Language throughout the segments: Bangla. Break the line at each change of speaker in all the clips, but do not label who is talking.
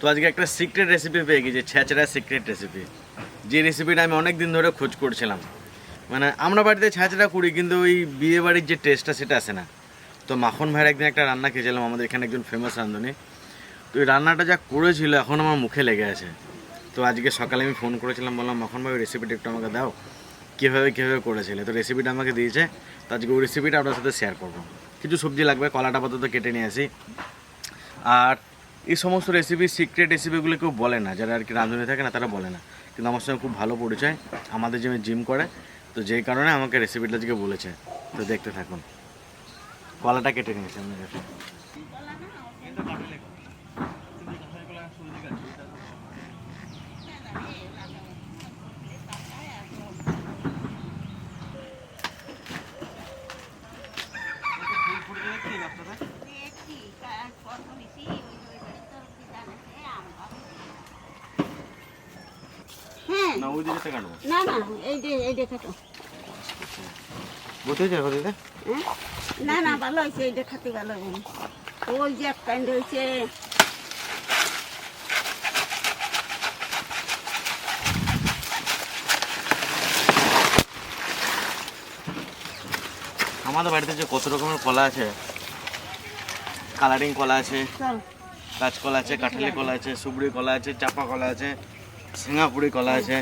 তো আজকে একটা সিক্রেট রেসিপি পেয়ে গেছি ছ্যাঁচড়া সিক্রেট রেসিপি যে রেসিপিটা আমি অনেক দিন ধরে খোঁজ করছিলাম। মানে আমরা বাড়িতে ছ্যাঁচড়া করি, কিন্তু ওই বিয়ে বাড়ির যে টেস্টটা সেটা আসে না। তো মাখন ভাইয়ের একদিন একটা রান্না খেয়েছিলাম, আমাদের এখানে একজন ফেমাস রাঁধুনি তো ওই রান্নাটা যা করেছিল, এখন আমার মুখে লেগে আছে। তো আজকে সকালে আমি ফোন করেছিলাম, বললাম, মাখন ভাই রেসিপিটা একটু আমাকে দাও। কীভাবে কীভাবে করেছিলে? তো রেসিপিটা আমাকে দিয়েছে। তো আজকে ওই রেসিপিটা আপনার সাথে শেয়ার করব। কিছু সবজি লাগবে, কলাটা আপাতত কেটে নিয়ে আসি। আর এই সমস্ত রেসিপি সিক্রেট রেসিপিগুলো কেউ বলে না। যারা আর কি রাঁধুনি থাকে না, তারা বলে না। কিন্তু আমার সঙ্গে খুব ভালো পরিচয়। আমাদের জিমে জিম করে। তো যেই কারণে আমাকে রেসিপিটা আজকে বলেছে। তো দেখতে থাকুন। কলাটা কেটে নিয়েছে, আমি ওই দিকে কাটবো
না না এই যে এই
দিদা
হ্যাঁ? না না ভালো হয়েছে এই ভালো হয়েছে ওই যে এক কাইন্ড হয়েছে।
আমাদের বাড়িতে যে কত রকমের কলা আছে? কালারিং কলা আছে কাঁচকলা আছে কাঁঠালি কলা আছে সুবড়ি কলা আছে চাপা কলা আছে সিঙ্গাপুরি কলা আছে।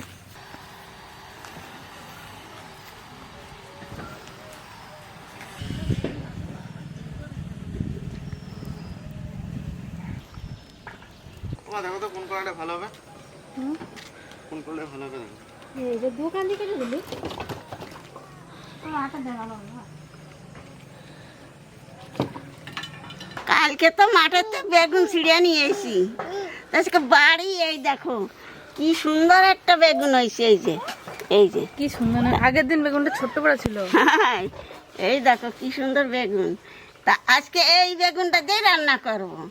দেখো তো কোন ভালো হবে। কোন কলাটা ভালো হবে দেখো।
এই যে দোকান থেকে দিলি। কালকে তো মাঠেতে বেগুন ছিঁড়ে নিয়ে এসি আজকে বাড়ি এই দেখো কি সুন্দর একটা বেগুন হয়েছে এই যে এই যে।
কি সুন্দর আগের দিন বেগুনটা ছোট্ট বড় ছিল।
এই দেখো কি সুন্দর বেগুন। তা আজকে এই বেগুনটা দিয়ে রান্না করব এই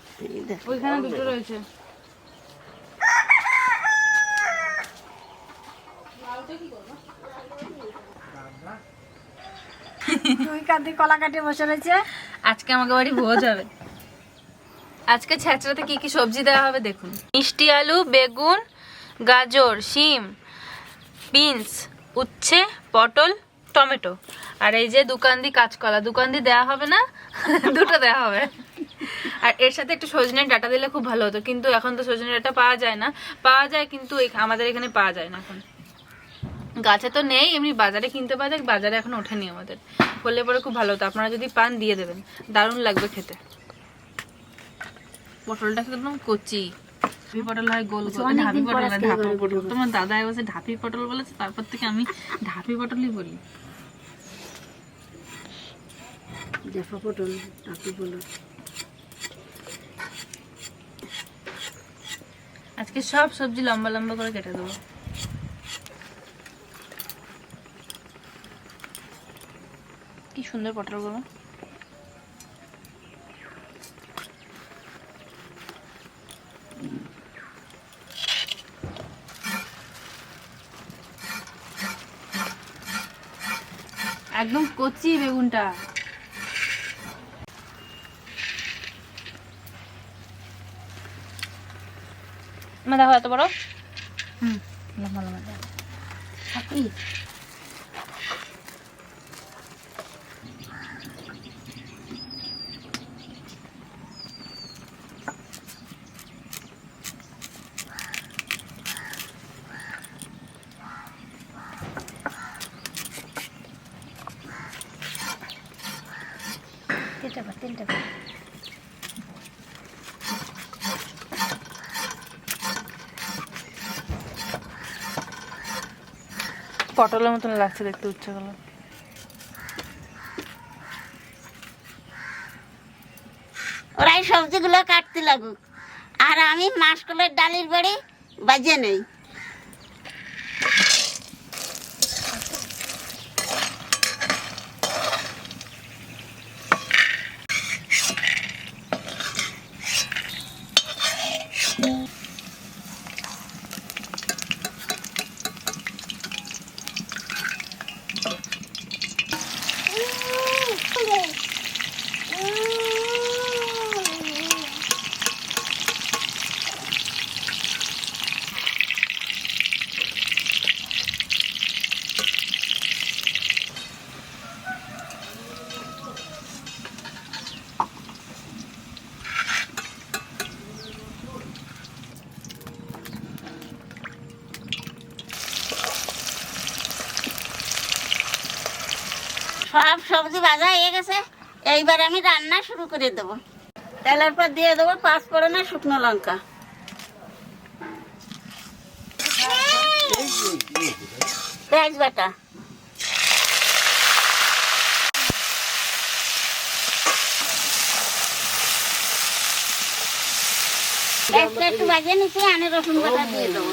দেখো
আজকে আমাকে বাড়ি ভোজ কি কি সবজি দেওয়া হবে দেখুন। মিষ্টি আলু, বেগুন, গাজর, শিম, বিনস, উচ্ছে, পটল, টমেটো। আর এই যে দুকান্দি কাঁচকলা দুকান্দি দেওয়া হবে না? দুটো দেওয়া হবে। আর এর সাথে একটু সজনের ডাটা দিলে খুব ভালো হতো কিন্তু এখন তো সজনের ডাটা পাওয়া যায় না। পাওয়া যায় কিন্তু আমাদের এখানে পাওয়া যায় না এখন। গাছে তো নেই এমনি বাজারে কিনতে পাওয়া যায় বাজারে এখন ওঠেনি আমাদের। হলে পরে খুব ভালো হতো আপনারা যদি পান দিয়ে দেবেন। দারুণ লাগবে খেতে। পটলটা একদম কচি। ঢাপি পটল হয় গোল গোল ঢাপি পটল পটল। তোমার দাদা বসে ঢাপি পটল বলেছে তারপর থেকে আমি ঢাপি পটলই বলি।
পটল টাকি বলো
আজকে সব সবজি লম্বা লম্বা করে কেটে দেবো। কি সুন্দর পটলগুলো। একদম কচি বেগুনটা। দেখো এত বড়? হুম। লম্বা পটলের মতন লাগছে দেখতে উচ্চগুলো
ওরা ওরাই সবজিগুলো কাটতে লাগুক। আর আমি মাসকলের ডালির বাড়ি বাজে নেই। সবজি ভাজা হয়ে গেছে, এইবার আমি রান্না শুরু করে দেবো। তেলের পর দিয়ে দেবো পাঁচ ফোড়নে শুকনো লঙ্কা। পেঁয়াজ বাটা। পেঁয়াজটা একটু বাজিয়ে নিচ্ছি, আনে রসুন বাটা দিয়ে দেবো।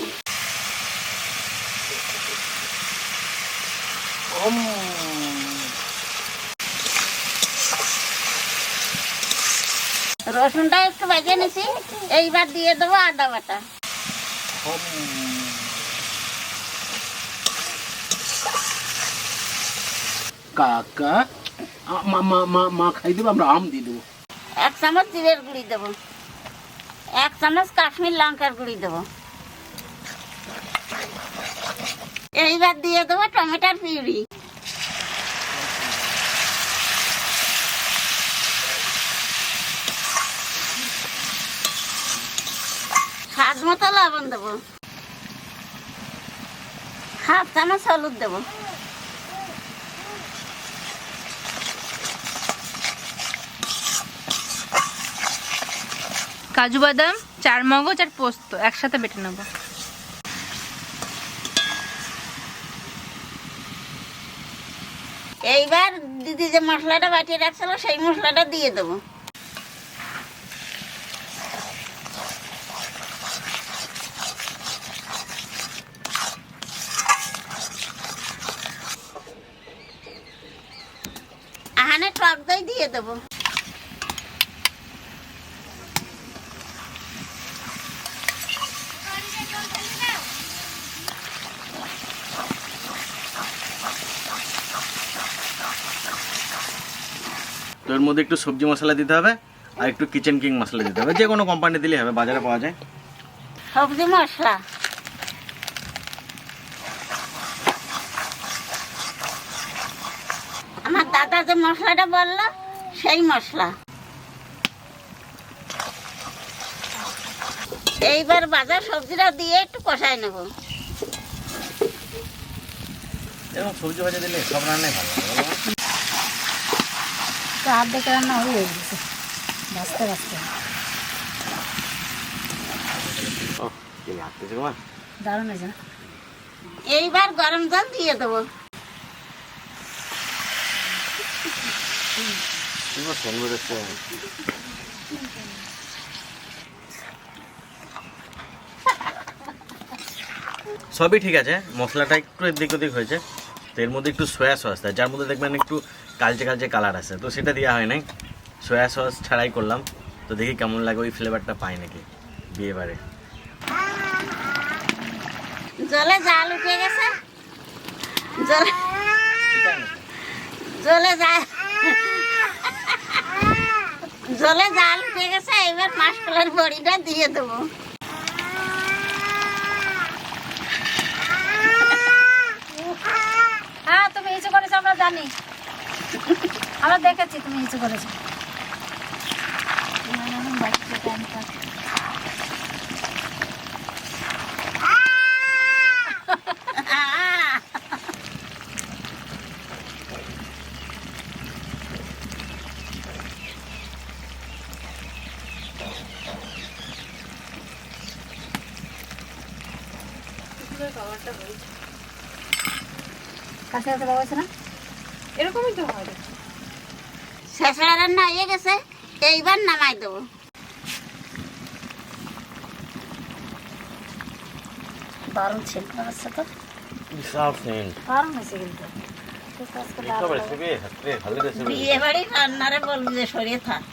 রসুনটা একটু বাজিয়ে নিছি। এইবার দিয়ে দেবো আদা বাটা।
কাকা মা মা মা মা খাই দেবো আমরা আম দিয়ে দেবো।
এক চামচ জিরের গুঁড়ি দেবো। এক চামচ কাশ্মীর লঙ্কার গুঁড়ি দেবো। এইবার দিয়ে দেবো টমেটোর পিউরি। স্বাদ মতো লবণ দেবো। হাফ চামচ হলুদ দেবো।
কাজু বাদাম চার মগজ আর পোস্ত একসাথে বেটে নেব।
এইবার দিদি যে মশলাটা বাটিয়ে রাখছিল সেই মশলাটা দিয়ে দেবো আহানে টক দই দিয়ে দেবো
তো এর মধ্যে একটু সবজি মশলা দিতে হবে আর একটু কিচেন কিং মশলা দিতে হবে। যে কোনো কোম্পানি দিলে হবে বাজারে পাওয়া যায়।
সবজি মশলা? আমার দাদা যে মশলাটা বলল সেই মশলা। এইবার বাজার সবজিটা দিয়ে একটু কষাই নেব।
এবং সবজি ভাজা দিলে সব রান্নাই ভালো?
তো হাত দেখে রান্না হয়ে গেছে। বাঁচতে বাঁচতে দারুণ হয়েছে না?
এইবার গরম জল দিয়ে দেবো।
সবই ঠিক আছে মশলাটা একটু এদিক ওদিক হয়েছে। এর মধ্যে একটু সয়া সস দেয়, যার মধ্যে দেখবেন একটু কালচে কালচে কালার আছে। তো সেটা দেওয়া হয় নাই। সয়া সস ছাড়াই করলাম। তো দেখি কেমন লাগে, ওই ফ্লেভারটা পাই নাকি বিয়ে বারে
জলে জাল উঠে গেছে। জলে জলে জাল জলে জাল উঠে গেছে এবার মাসকলার বড়িটা দিয়ে দেবো।
ইচ্ছে করেছ আমরা জানি। আমরা দেখেছি তুমি কিছু করেছ। কাছে কাছে বাবা না?
এরকমই তো হয়।
শেষড়া রান্না হয়ে গেছে এইবার নামাই দেবো।
দারুণ ছিল তো? দারুণ হয়েছে কিন্তু। ঠিক আছে, দারুণ।
বিয়ে বাড়ি রান্নারে বলবি যে সরিয়ে থাক।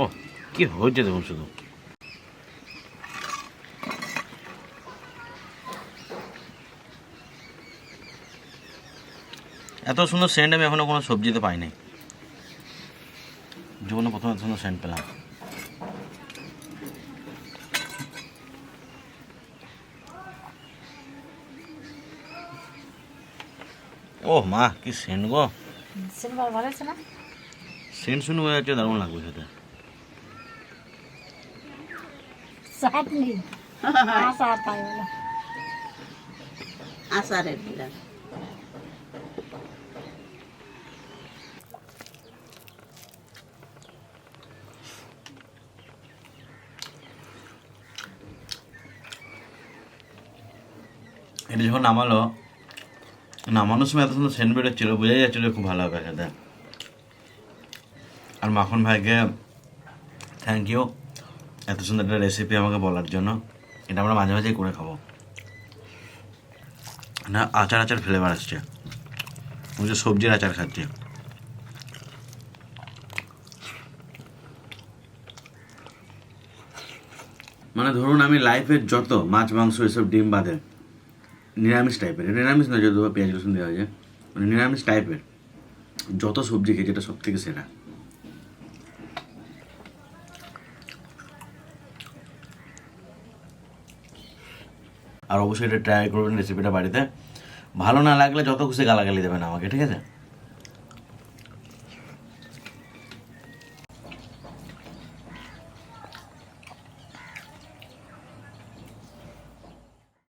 ও কি হয়েছে দেখুন শুধু। এত সুন্দর সেন্ট আমি এখনও কোনো সবজিতে পাই নাই জীবনে প্রথম এত সুন্দর সেন্ট পেলাম। ও মা কি সেন্ট গো। সেন্ট শুনে বোঝা যাচ্ছে দারুণ লাগবে খেতে।
চাটনি আচ্ছা আর পাই বলো
আচারের বিরাট
এটা যখন নামালো, নামানোর সময় এত সুন্দর সেন্ট বেরোচ্ছিল বোঝাই যাচ্ছিল খুব ভালো হবে খেতে আর মাখন ভাইকে থ্যাংক ইউ এত সুন্দর একটা রেসিপি আমাকে বলার জন্য। এটা আমরা মাঝে মাঝেই করে খাব। না, আচার আচার ফ্লেভার আসছে। যে সবজির আচার খাচ্ছি। মানে ধরুন আমি লাইফের যত মাছ, মাংস, এসব ডিম বাদে নিরামিষ টাইপের নিরামিষ না যদি পেঁয়াজ রসুন দেওয়া যায় মানে নিরামিষ টাইপের যত সবজি খেয়েছি, এটা সব থেকে সেরা। আর অবশ্যই এটা ট্রাই করবেন রেসিপিটা বাড়িতে। ভালো না লাগলে যত খুশি গালাগালি দেবেন আমাকে, ঠিক আছে?